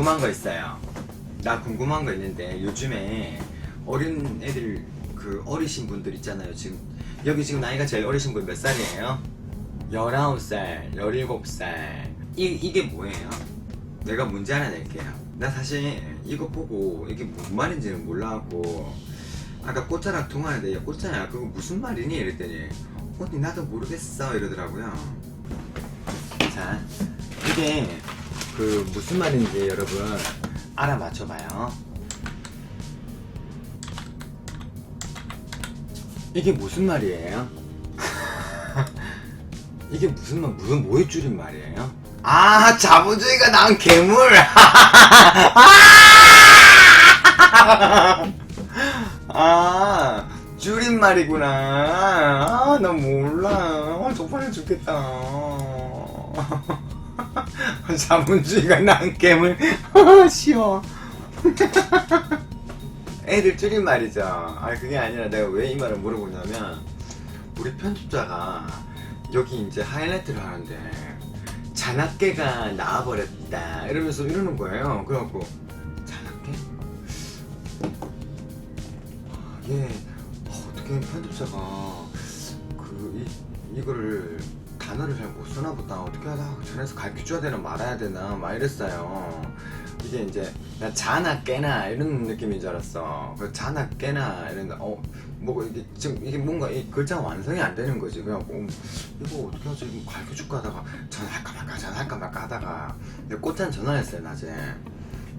궁금한 거 있어요. 나 궁금한 거 있는데 요즘에 어린 애들 그 어리신 분들 있잖아요. 지금 여기 지금 나이가 제일 어리신 분 몇 살이에요? 19살, 17살. 이, 이게 뭐예요? 내가 문제 하나 낼게요. 나 사실 이거 보고 이게 뭔 말인지는 몰라갖고 아까 꽃자랑 통화하는데 야 꽃자야 그거 무슨 말이니? 이랬더니 언니 나도 모르겠어 이러더라고요. 자 이게 그 무슨 말인지 여러분 알아맞혀봐요. 이게 무슨 말이에요? 이게 무슨 말, 무슨 뭐의 줄인 말이에요? 아, 자본주의가 난 괴물! 아, 줄임말이구나. 아, 나 몰라. 아, 쪽팔려 죽겠다. 자본주의가 난 괴물. 쉬워. 애들 줄임말이죠. 아, 그게 아니라 내가 왜 이 말을 물어보냐면, 우리 편집자가 여기 이제 하이라이트를 하는데, 잔악계가 나와버렸다. 이러면서 이러는 거예요. 그래갖고, 잔악계? 아, 얘, 어, 어떻게 편집자가 그, 이, 이거를 단어를 잘 못 쓰나 보다. 어떻게 하다 전에서 가르쳐 줘야 되나 말아야 되나 막 이랬어요. 이게 이제 나 자나 깨나 이런 느낌인 줄 알았어. 그 자나 깨나 이런데 어뭐 이게 지금 이게 뭔가 이 글자가 완성이 안 되는 거지. 그래갖고 음, 이거 어떻게 하지? 이거 가르쳐 줄까 하다가 전화할까 말까 전화할까 말까 하다가 내가 꽃자는 전화했어요 낮에.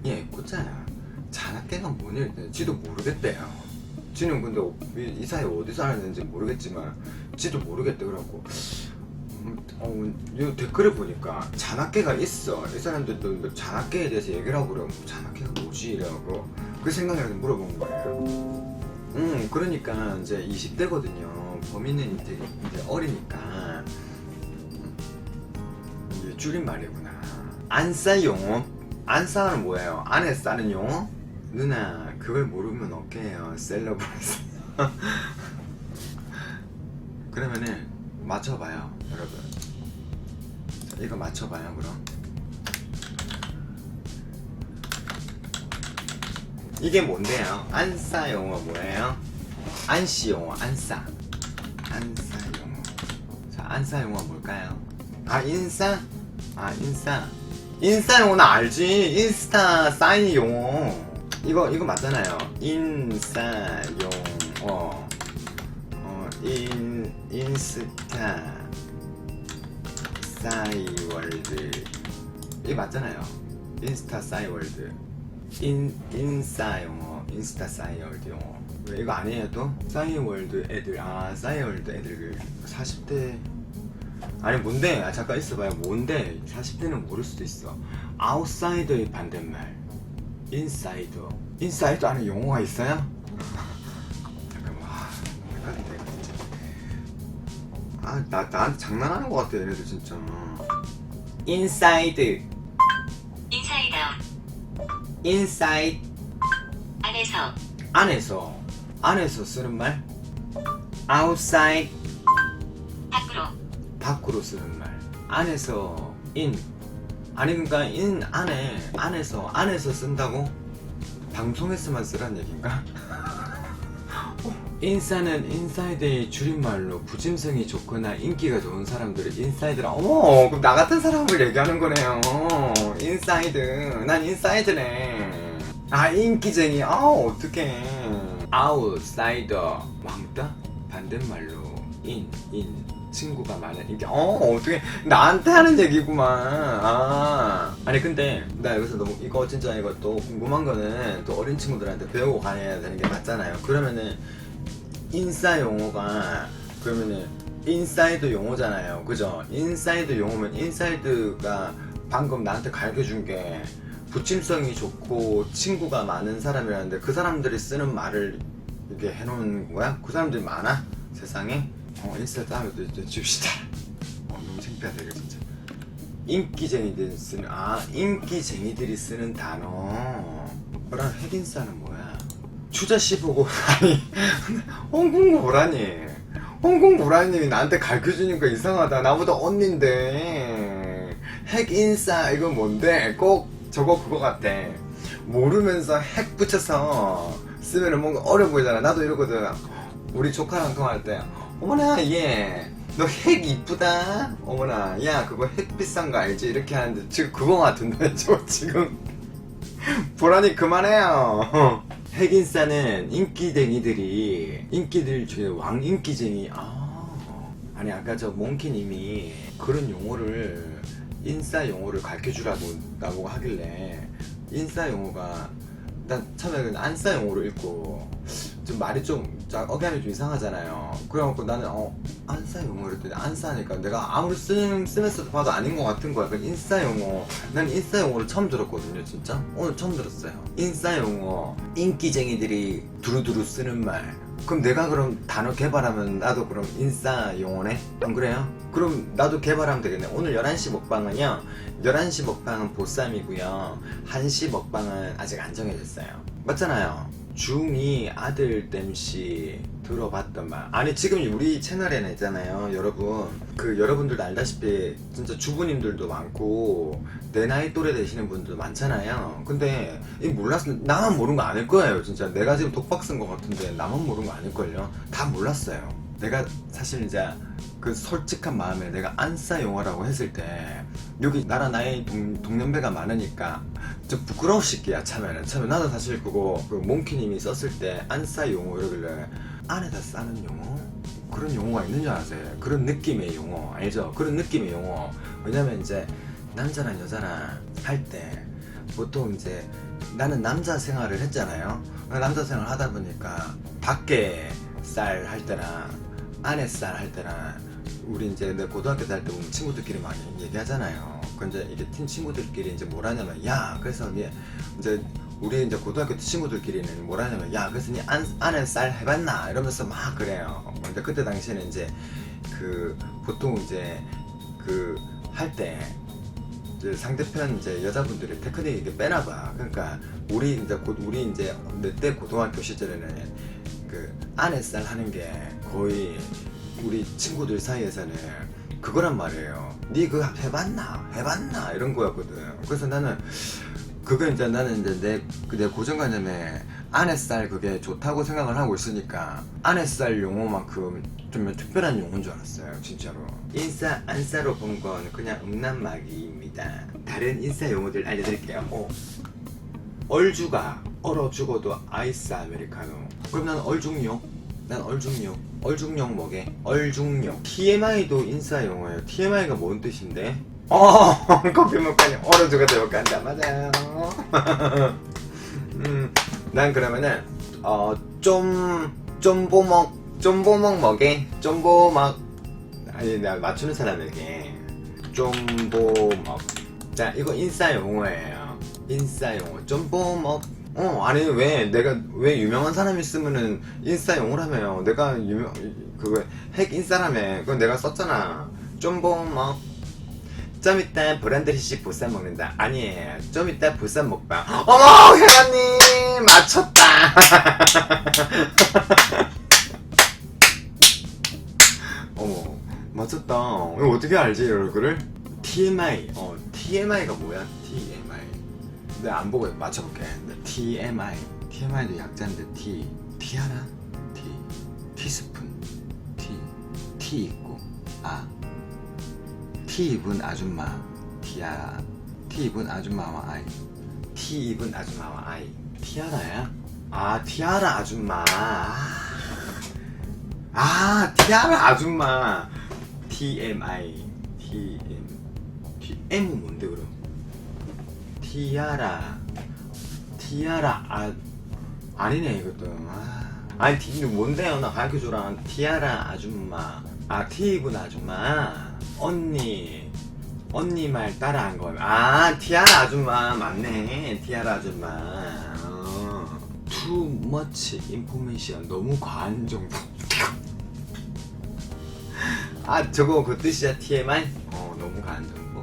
예 꽃자야 자나 깨가 뭐냐 지도 모르겠대요. 지는 근데 이, 이 사이 어디서 알았는지 모르겠지만 지도 모르겠대 그래갖고 음, 어, 이 댓글을 보니까 잔악계가 있어. 이 사람들도 뭐 잔악계에 대해서 얘기를 하고 그러면 잔악계가 뭐지? 이래갖고 그 생각을 물어본 거예요. 음, 그러니까 이제 20대거든요. 범인은 되게 이제 어리니까 음, 이게 줄임말이구나. 안싸 용어? 안싸는 뭐예요? 안에 싸는 용어? 누나 그걸 모르면 어깨예요. 셀러브레스. 그러면은 맞춰봐요, 여러분. 자, 이거 맞춰봐요, 그럼. 이게 뭔데요? 안싸 용어 뭐예요? 안씨 용어, 안싸. 안싸 용어. 자, 안싸 용어 뭘까요? 아, 인싸? 아, 인싸. 인싸 용어 나 알지? 인스타 사인 용어. 이거, 이거 맞잖아요. 인싸 용어. 어, 인, 인스타 싸이월드. 이게 맞잖아요. 인스타 싸이월드. 인, 인싸 용어 인스타 싸이월드 용어. 왜 이거 아니에요 또? 싸이월드 애들. 아 싸이월드 애들 그 40대. 아니 뭔데? 아 잠깐 있어봐요. 뭔데? 40대는 모를 수도 있어. 아웃사이더의 반대말. 인사이더. 인사이더 안에 용어가 있어요? 잠깐만. 와 헷갈린다 진짜 아 나 나한테 장난하는 것 같아 얘네들 진짜. 인사이드. 인사이더 인사이드. 안에서. 안에서. 안에서 쓰는 말? outside 밖으로. 밖으로 쓰는 말. 안에서 in 아니 그러니까 in 안에 안에서 안에서 쓴다고? 방송에서만 쓰란 얘긴가? 인싸는 인사이드의 줄임말로 부짐성이 좋거나 인기가 좋은 사람들을 인사이드라. 어머 그럼 나 같은 사람을 얘기하는 거네요. 인사이드. 난 인사이드네. 아 인기쟁이. 아 어떡해. 아웃사이더. 왕따? 반대말로 인 인. 친구가 많은 인기. 어 어떻게 나한테 하는 얘기구만. 아. 아니 근데 나 여기서 너무 이거 진짜 이거 또 궁금한 거는 또 어린 친구들한테 배우고 가야 되는 게 맞잖아요. 그러면은 인싸 용어가 그러면은 인사이드 용어잖아요. 그죠? 인사이드 용어면 인사이드가 방금 나한테 가르쳐준 게 부침성이 좋고 친구가 많은 사람이라는데 그 사람들이 쓰는 말을 이렇게 해놓은 거야? 그 사람들이 많아? 세상에? 어, 인스타 다음에 또 줍시다. 어, 너무 창피하다, 이거 진짜. 인기쟁이들이 쓰는, 아, 인기쟁이들이 쓰는 단어. 뭐라, 핵인싸는 뭐야? 추자 씨 보고 아니 홍콩 보라니. 홍콩 보라님이 나한테 가르쳐주니까 이상하다. 나보다 언니인데. 핵 인싸 이거 뭔데? 꼭 저거 그거 같아. 모르면서 핵 붙여서 쓰면은 뭔가 어려 보이잖아. 나도 이러거든. 우리 조카랑 통화할 때 어머나 얘 너 핵 이쁘다. 어머나 야 그거 핵 비싼 거 알지? 이렇게 하는데 지금 그거 같은데 저 지금. 보라니 그만해요 핵인싸는 인기쟁이들이 인기들 중에 왕인기쟁이. 아. 아니 아까 저 몽키님이 그런 용어를 인싸 용어를 가르쳐주라고 라고 하길래 인싸 용어가 난 처음에 는 안싸 용어로 읽고 좀 말이 좀 자, 어감이 좀 이상하잖아요 그래갖고 나는 어 안싸 용어 이랬더니 안싸니까 내가 아무리 쓰, 쓰면서 봐도 아닌 것 같은 거야 그 인싸 용어 난 인싸 용어를 처음 들었거든요 진짜 오늘 처음 들었어요 인싸 용어 인기쟁이들이 두루두루 쓰는 말 그럼 내가 그럼 단어 개발하면 나도 그럼 인싸 용어네? 안 그래요? 그럼 나도 개발하면 되겠네. 오늘 11시 먹방은요. 11시 먹방은 보쌈이고요. 1시 먹방은 아직 안 정해졌어요. 맞잖아요. 중이 아들 땜씨 들어봤던 말. 아니 지금 우리 채널에는 있잖아요. 여러분. 그 여러분들도 알다시피 진짜 주부님들도 많고 내 나이 또래 되시는 분들도 많잖아요. 근데 이 몰랐어. 나만 모르는 거 아닐 거예요. 진짜 내가 지금 독박 쓴 거 같은데 나만 모르는 거 아닐걸요. 다 몰랐어요. 내가 사실 이제 그 솔직한 마음에 내가 안싸 용어라고 했을 때 여기 나라 나이 동, 동년배가 많으니까 좀 부끄러우실게요 처음에는 처음에 나도 사실 그거 그 몽키님이 썼을 때 안싸 용어 이러길래 안에다 싸는 용어? 그런 용어가 있는 줄 알았어요? 그런 느낌의 용어 알죠? 그런 느낌의 용어. 왜냐면 이제 남자랑 여자랑 할 때 보통 이제 나는 남자 생활을 했잖아요. 남자 생활 하다 보니까 밖에 쌀 할 때랑 쌀할 때랑 우리 이제 내 고등학교 때할때 보면 친구들끼리 많이 얘기하잖아요. 그 이제 이게 팀 친구들끼리 이제 뭐라냐면 야 그래서 니 이제 우리 이제 고등학교 때 친구들끼리는 뭐라냐면 야 그래서 니 안, 안에 쌀 해봤나 이러면서 막 그래요. 근데 그때 당시에는 이제 그 보통 이제 그 할 때 이제 상대편 이제 여자분들이 테크닉 이렇게 빼나봐. 그러니까 우리 이제 곧 우리 이제 내 때 고등학교 시절에는 그 쌀 하는 게 거의 우리 친구들 사이에서는 그거란 말이에요. 니 그거 해봤나? 해봤나? 이런 거였거든. 그래서 나는 그거 이제 나는 이제 내, 그내 고정관념에 안에쌀 그게 좋다고 생각을 하고 있으니까 안에쌀 용어만큼 좀 특별한 용어인 줄 알았어요 진짜로 인싸 안싸로 본 건 그냥 음란마귀입니다 다른 인싸 용어들 알려드릴게요 어. 얼주가 얼어 죽어도 아이스 아메리카노. 그럼 난 얼중욕 난 얼중욕 얼중욕 뭐게? 얼중욕 TMI도 인싸 용어예요. TMI가 뭔 뜻인데? 어 커피 먹가니 얼어 죽어도 욕한다. 맞아요. 음, 난 그러면은 어 좀 좀보먹 좀보먹 먹게? 좀보먹 아니 내가 맞추는 사람에게. 좀보먹. 자 이거 인싸 용어예요. 인싸 용어. 좀보먹 어 아니 왜 내가 왜 유명한 사람이 쓰면은 인싸 용어라며요 내가 유명 그거 핵 인싸라며 그건 내가 썼잖아 좀보먹 좀 이따 보란드리씩 보쌈 먹는다. 아니에요. 좀 이따 보쌈 먹방. 어머, 회원님! 맞췄다! 어머, 맞췄다. 이거 어떻게 알지, 이 얼굴을? TMI. 어, TMI가 뭐야? 내가 안 보고 맞춰볼게. TMI. TMI도 약자인데 T. T 하나? T. 티스푼. T. T 있고. 아. 티 입은 아줌마 티아 티 입은 아줌마와 아이 티 입은 아줌마와 아이 티아라야? 아 티아라 아줌마 아 티아라 아줌마 TMI TM TM은 뭔데 그럼 티아라. 티아라. 아 아니네 이것도. 아. 아니 티 뭔데요 나 가르쳐줘라. 티아라 아줌마. 아티 입은 아줌마. 언니. 언니 말 따라한 거야 아 티아라 아줌마. 맞네. 티아라 아줌마. 어. too much information. 너무 과한 정보. 아 저거 그 뜻이야 TMI? 어 너무 과한 정보.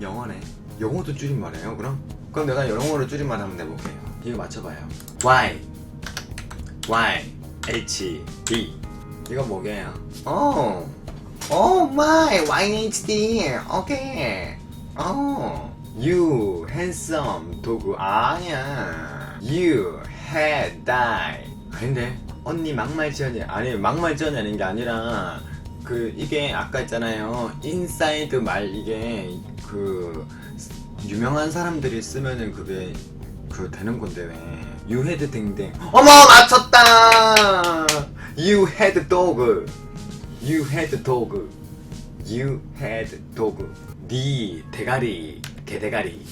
영어네 영어도 줄임말이에요 그럼? 그럼 내가 영어로 줄임말 한번 해볼게요. 이거 맞춰봐요. Y. Y. H. D 이거 뭐게요? 어오 마이 YHD 오케이 어 You handsome 도구. 아니야. You had die. 아닌데? 언니 막말지언이 아니 막말지언이 아닌 게 아니라 그 이게 아까 있잖아요. 인사이드 말 이게 그 유명한 사람들이 쓰면은 그게 그 되는 건데 왜. You had 댕댕. 어머 맞췄다! You had dog You had dog You had dog 네 대가리 개대가리.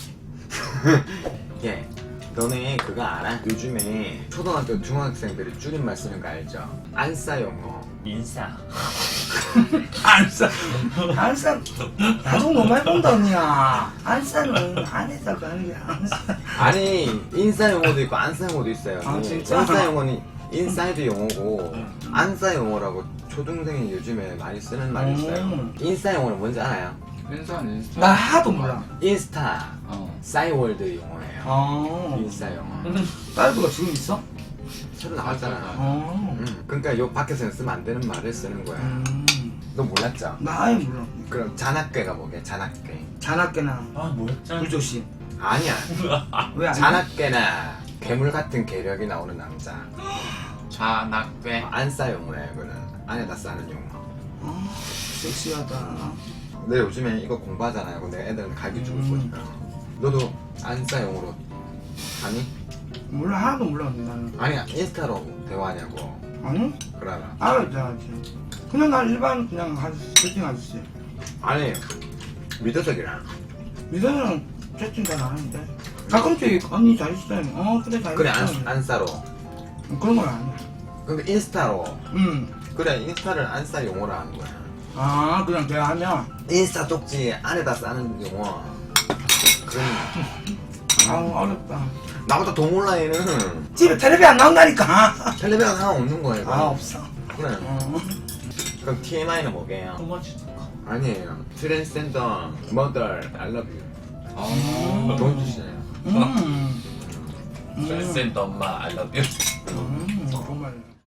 예. 너네 그거 알아? 요즘에 초등학교 중학생들이 줄임말 쓰는 거 알죠? 안싸 용어. 인싸. 안싸 안싸 나도 너무 많이 본다 언니야 안싸는 안에서 가는 게 안싸 아니 인싸 용어도 있고 안싸 용어도 있어요 아, 진짜? 인싸 용어는 인사이드 용어고 안싸 용어라고 초등생이 요즘에 많이 쓰는 말이 있어요 음. 인싸 용어는 뭔지 알아요? 인싸는 인싸. 나 하도 몰라 인스타 어. 싸이월드 용어예요 어 인싸 용어 딸부가 지금 있어? 새로 나왔잖아. 어 음, 그러니까 요 밖에서는 쓰면 안 되는 말을 쓰는 거야. 음, 너 몰랐죠? 나 아예 몰라. 그럼 잔악괴가 뭐게? 잔악괴. 잔악계나 아 뭐였지? 불조심. 아니야. 왜안 잔악괴나 괴물 같은 괴력이 나오는 남자. 자낙괴. 안싸 용어야 이거는. 안에다 싸는 용어 어, 섹시하다. 내 요즘에 이거 공부하잖아요 근데 애들한테 가르쳐 주고 음. 있으니까. 너도 안 싸 용어로? 하니? 몰라 하나도 몰라 나는. 아니야 인스타로 대화하냐고. 아니? 그러면 알았지 알았지. 그냥 나 일반 그냥 아저씨 채팅 아저씨. 아니 미더석이랑 미선이랑 채팅 잘 안 하는데. 가끔씩 언니 잘 있어요. 어 그래 잘 그래 있어 안, 안싸로. 그런 건 아니야. 그러니까 인스타로. 응. 그래 인스타를 안싸 용어로 하는 거야. 아 그냥 내가 하면? 인스타 쪽지 안에다 싸는 용어. 그런 아우 어렵다 나보다 더 몰라 얘는 집에 텔레비 안 나온다니까 텔레비전 하나 없는 거야 이거 아 없어 그래 어. 그럼 TMI는 뭐게요? 토마치. 아니에요 트랜스젠더 머더 I love you 아. 돈 주시네요 음. 음. 트랜스젠더 엄마 I love you.